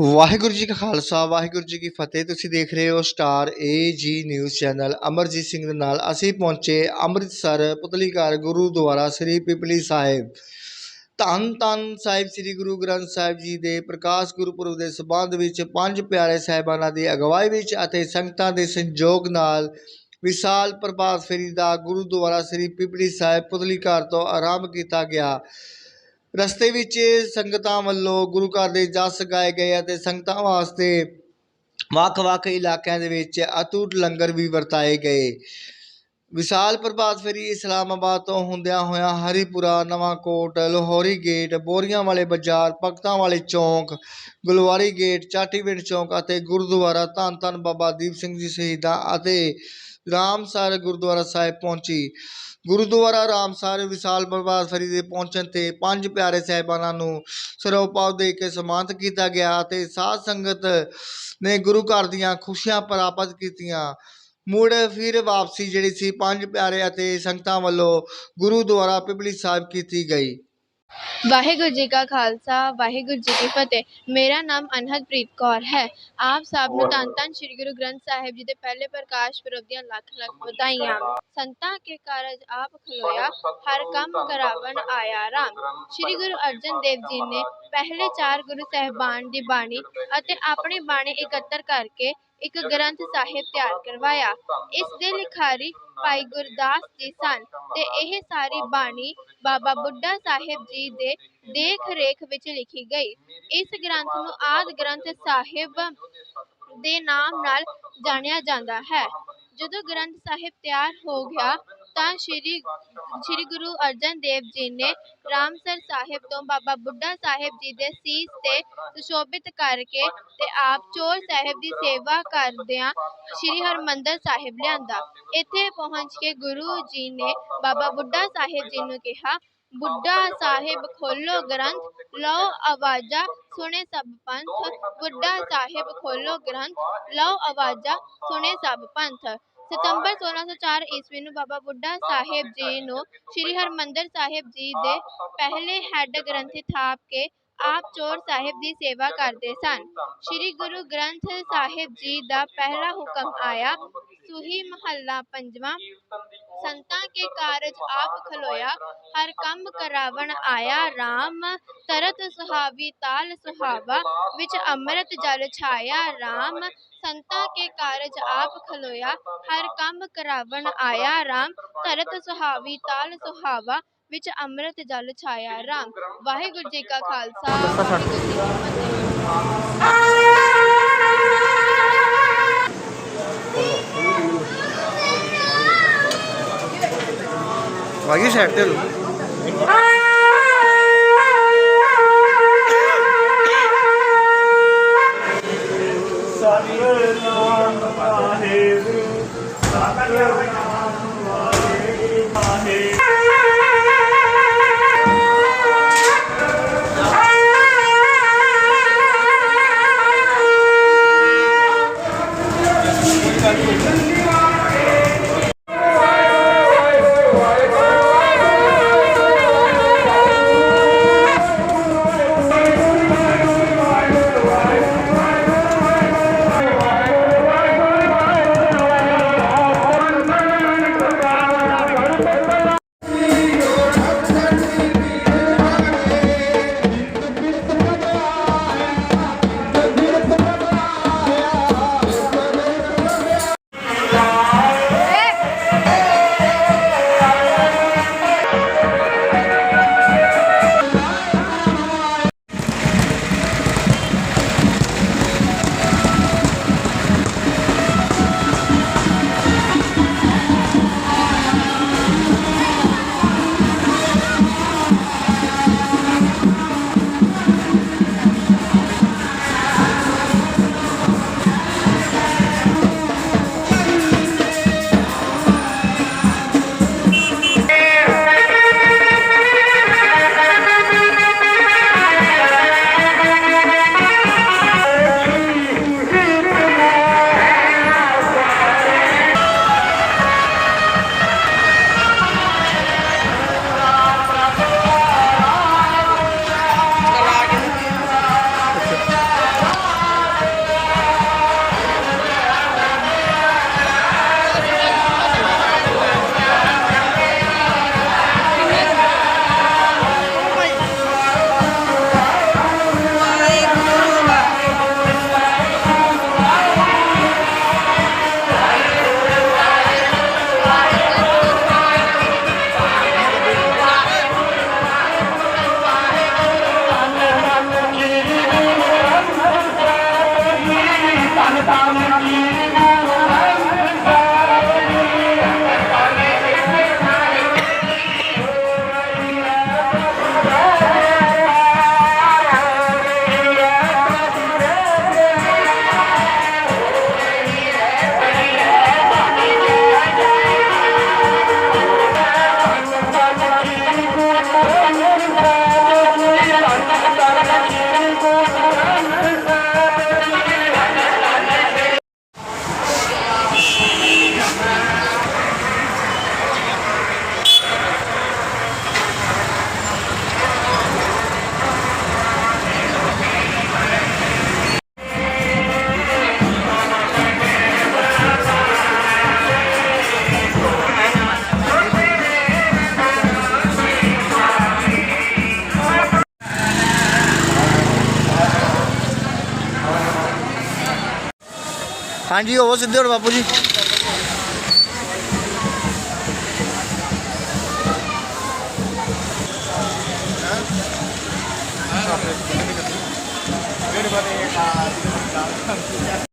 ਵਾਹਿਗੁਰੂ ਜੀ ਕਾ ਖਾਲਸਾ, ਵਾਹਿਗੁਰੂ ਜੀ ਕੀ ਫਤਿਹ। ਤੁਸੀਂ ਦੇਖ ਰਹੇ ਹੋ ਸਟਾਰ ਏ ਜੀ ਨਿਊਜ਼ ਚੈਨਲ। ਅਮਰਜੀਤ ਸਿੰਘ ਦੇ ਨਾਲ ਅਸੀਂ ਪਹੁੰਚੇ ਅੰਮ੍ਰਿਤਸਰ ਪੁਤਲੀਕਾਰ ਗੁਰਦੁਆਰਾ ਸ੍ਰੀ ਪਿਪਲੀ ਸਾਹਿਬ। ਧੰਨ ਧੰਨ ਸਾਹਿਬ, ਸ੍ਰੀ ਗੁਰੂ ਗ੍ਰੰਥ ਸਾਹਿਬ ਜੀ ਦੇ ਪ੍ਰਕਾਸ਼ ਗੁਰਪੁਰਬ ਦੇ ਸਬੰਧ ਵਿੱਚ ਪੰਜ ਪਿਆਰੇ ਸਾਹਿਬਾਨਾਂ ਦੀ ਅਗਵਾਈ ਵਿੱਚ ਅਤੇ ਸੰਗਤਾਂ ਦੇ ਸੰਯੋਗ ਨਾਲ ਵਿਸ਼ਾਲ ਪ੍ਰਭਾਤ ਫੇਰੀ ਦਾ ਗੁਰਦੁਆਰਾ ਸ੍ਰੀ ਪਿਪਲੀ ਸਾਹਿਬ ਪੁਤਲੀਘਰ ਤੋਂ ਆਰੰਭ ਕੀਤਾ ਗਿਆ। ਰਸਤੇ ਵਿੱਚ ਸੰਗਤਾਂ ਵੱਲੋਂ ਗੁਰੂ ਘਰ ਦੇ ਜਸ ਗਾਏ ਗਏ ਅਤੇ ਸੰਗਤਾਂ ਵਾਸਤੇ ਵੱਖ-ਵੱਖ ਇਲਾਕਿਆਂ ਦੇ ਵਿੱਚ ਅਤੁੱਟ ਲੰਗਰ ਵੀ ਵਰਤਾਏ ਗਏ। ਵਿਸ਼ਾਲ ਪ੍ਰਭਾਤ ਫੇਰੀ ਇਸਲਾਮਾਬਾਦ ਤੋਂ ਹੁੰਦਿਆਂ ਹੋਇਆਂ ਹਰੀਪੁਰਾ, ਨਵਾਂਕੋਟ, ਲਾਹੌਰੀ ਗੇਟ, ਬੋਰੀਆਂ ਵਾਲੇ ਬਾਜ਼ਾਰ, ਭਗਤਾਂ ਵਾਲੇ ਚੌਂਕ, ਗੁਲਵਾਰੀ ਗੇਟ, ਚਾਟੀਵਿੰਡ ਚੌਂਕ ਅਤੇ ਗੁਰਦੁਆਰਾ ਧੰਨ ਧੰਨ ਬਾਬਾ ਦੀਪ ਸਿੰਘ ਜੀ ਸ਼ਹੀਦਾਂ ਅਤੇ ਰਾਮਸਰ ਗੁਰਦੁਆਰਾ ਸਾਹਿਬ ਪਹੁੰਚੀ। ਗੁਰਦੁਆਰਾ ਰਾਮਸਰ ਵਿਸ਼ਾਲ ਪ੍ਰਭਾਤ ਫੇਰੀ ਦੇ ਪਹੁੰਚਣ ਤੇ ਪੰਜ ਪਿਆਰੇ ਸਾਹਿਬਾਨਾਂ ਨੂੰ ਸਰੋਪਾਵ ਦੇ ਕੇ ਸਨਮਾਨਿਤ ਕੀਤਾ ਗਿਆ ਅਤੇ ਸਾਧ ਸੰਗਤ ਨੇ ਗੁਰੂ ਘਰ ਦੀਆਂ ਖੁਸ਼ੀਆਂ ਪ੍ਰਾਪਤ ਕੀਤੀਆਂ। ਮੁੜ ਫਿਰ ਵਾਪਸੀ ਜਿਹੜੀ ਸੀ ਪੰਜ ਪਿਆਰੇ ਅਤੇ ਸੰਗਤਾਂ ਵੱਲੋਂ ਗੁਰੂਦੁਆਰਾ ਪਿਪਲੀ ਸਾਹਿਬ ਕੀਤੀ ਗਈ। ਵਾਹਿਗੁਰੂ ਜੀ ਕਾ ਖਾਲਸਾ, ਵਾਹਿਗੁਰੂ ਜੀ ਕੀ ਫਤਿਹ। ਮੇਰਾ ਨਾਮ ਅਨਹਦਪ੍ਰੀਤ ਕੌਰ ਹੈ। ਆਪ ਸਭ ਨੂੰ ਧੰਨ ਧੰਨ ਸ੍ਰੀ ਗੁਰੂ ਗ੍ਰੰਥ ਸਾਹਿਬ ਜੀ ਦੇ ਪਹਿਲੇ ਪ੍ਰਕਾਸ਼ ਪੁਰਬ ਦੀਆਂ ਲੱਖ ਲੱਖ ਵਧਾਈਆਂ। ਸੰਤਾਂ ਕੇ ਕਾਰਜ ਆਪ ਖਲੋਇਆ, ਹਰ ਕੰਮ ਕਰਾਵਨ ਆਇਆ ਰਾਮ। ਸ੍ਰੀ ਗੁਰੂ ਅਰਜਨ ਦੇਵ ਜੀ ਨੇ ਪਹਿਲੇ ਚਾਰ ਗੁਰੂ ਸਹਿਬਾਨ ਦੀ ਬਾਣੀ ਅਤੇ ਆਪਣੀ ਬਾਣੀ ਇਕੱਤਰ ਕਰਕੇ ਇੱਕ ਗ੍ਰੰਥ ਸਾਹਿਬ ਤਿਆਰ ਕਰਵਾਇਆ। ਇਸ ਦੇ ਲਿਖਾਰੀ ਭਾਈ ਗੁਰਦਾਸ ਜੀ ਸਨ ਤੇ ਇਹ ਸਾਰੀ ਬਾਣੀ ਬਾਬਾ ਬੁੱਢਾ ਸਾਹਿਬ ਜੀ ਦੇ ਦੇਖ ਰੇਖ ਵਿੱਚ ਲਿਖੀ ਗਈ। ਇਸ ਗ੍ਰੰਥ ਨੂੰ ਆਦ ਗ੍ਰੰਥ ਸਾਹਿਬ ਦੇ ਨਾਮ ਨਾਲ ਜਾਣਿਆ ਜਾਂਦਾ ਹੈ। ਜਦੋਂ ਗ੍ਰੰਥ ਸਾਹਿਬ ਤਿਆਰ ਹੋ ਗਿਆ ਤਾਂ ਸ਼੍ਰੀ ਸ਼੍ਰੀ ਗੁਰੂ ਅਰਜਨ ਦੇਵ ਜੀ ਨੇ ਰਾਮਸਰ ਸਾਹਿਬ ਤੋਂ ਬਾਬਾ ਬੁੱਢਾ ਸਾਹਿਬ ਜੀ ਦੇ ਸੀਸ ਤੇ ਸੁਸ਼ੋਭਿਤ ਕਰਕੇ ਤੇ ਆਪ ਚੋਰ ਸਾਹਿਬ ਦੀ ਸੇਵਾ ਕਰਦਿਆਂ ਸ਼੍ਰੀ ਹਰਮੰਦਰ ਸਾਹਿਬ ਲਿਆਂਦਾ। ਇੱਥੇ ਪਹੁੰਚ ਕੇ ਗੁਰੂ ਜੀ ਨੇ ਬਾਬਾ ਬੁੱਢਾ ਸਾਹਿਬ ਜੀ ਨੂੰ ਕਿਹਾ, ਬੁੱਢਾ ਸਾਹਿਬ ਖੋਲੋ ਗ੍ਰੰਥ, ਲਓ ਆਵਾਜ਼ਾਂ, ਸੁਣੇ ਸਭ ਪੰਥ। ਬੁੱਢਾ ਸਾਹਿਬ ਖੋਲੋ ਗ੍ਰੰਥ, ਲਓ ਆਵਾਜ਼ਾਂ, ਸੁਣੇ ਸਭ ਪੰਥ। ਸਤੰਬਰ 1604 ਈਸਵੀ ਨੂੰ ਬਾਬਾ ਬੁੱਢਾ ਸਾਹਿਬ ਜੀ ਨੂੰ ਸ੍ਰੀ ਹਰਮੰਦਰ ਸਾਹਿਬ ਜੀ ਦੇ ਪਹਿਲੇ ਹੈੱਡ ਗ੍ਰੰਥੀ ਥਾਪ ਕੇ ਆਪ ਚੋਰ ਸਾਹਿਬ ਦੀ ਸੇਵਾ ਕਰਦੇ ਸਨ। ਸ੍ਰੀ ਗੁਰੂ ਗ੍ਰੰਥ ਸਾਹਿਬ ਜੀ ਦਾ ਪਹਿਲਾ ਹੁਕਮ ਆਇਆ, ਸੁਹੀ ਮਹੱਲਾ ਪੰਜਵਾਂ, ਸੰਤਾਂ ਕੇ ਕਾਰਜ ਆਪ ਖਲੋਇਆ, ਹਰ ਕੰਮ ਕਰਾਵਣ ਆਇਆ RAM ਤਰਤ ਸੁਹਾਵੀ ਤਾਲ ਸੁਹਾਵਾ, ਵਿੱਚ ਅੰਮ੍ਰਿਤ ਜਲ ਛਾਇਆ RAM ਸੰਤਾਂ ਕੇ ਕਾਰਜ ਆਪ ਖਲੋਇਆ, ਹਰ ਕੰਮ ਕਰਾਵਣ ਆਇਆ RAM ਤਰਤ ਸੁਹਾਵੀ ਤਾਲ ਸੁਹਾਵਾ ਵਿੱਚ ਅੰਮ੍ਰਿਤ ਜਲ ਛਾਇਆ RAM ਵਾਹਿਗੁਰੂ ਜੀ ਕਾ ਖਾਲਸਾ। ਵਾਹਿਗੁਰੂ ਜੀ ਕੀ ਫਤਿਹ ਵਾਗੀ ਸਾਈਡ ਤੇ ਲੋ ਸਤਿਨਾਮ ਹਾਂਜੀ ਹੋਵੋ ਸਿੱਧੇ ਹੋ ਬਾਪੂ ਜੀ। ਮੇਰੇ ਬਾਰੇ ਆ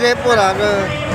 这不那个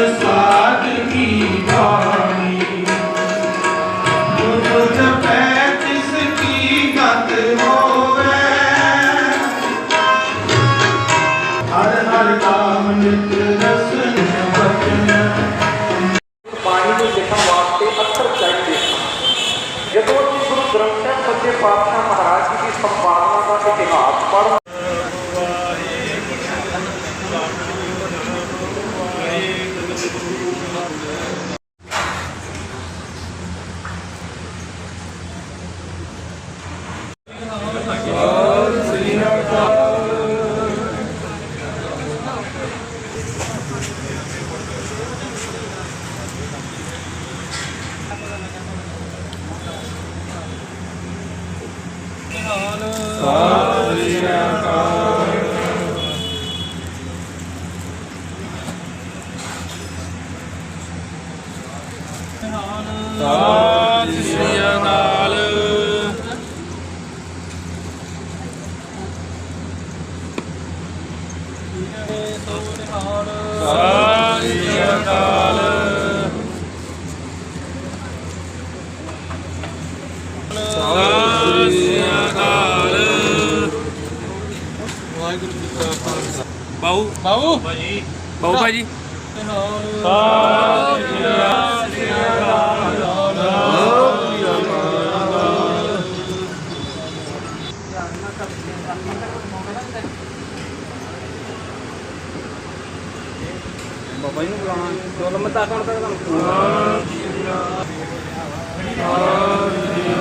satisfied. ਸਤਿ ਸ੍ਰੀ ਅਕਾਲ ਬਾਬਾ ਜੀ ਨੂੰ ਬੁਲਾਉਣਾ ਚਲੋ ਮੈਂ ਤਾਂ ਕੌਣ ਕਰਦਾ ਸਤਿ ਸ੍ਰੀ ਅਕਾਲ ਸਤਿ ਸ੍ਰੀ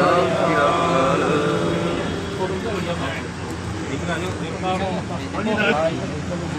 ਅਕਾਲ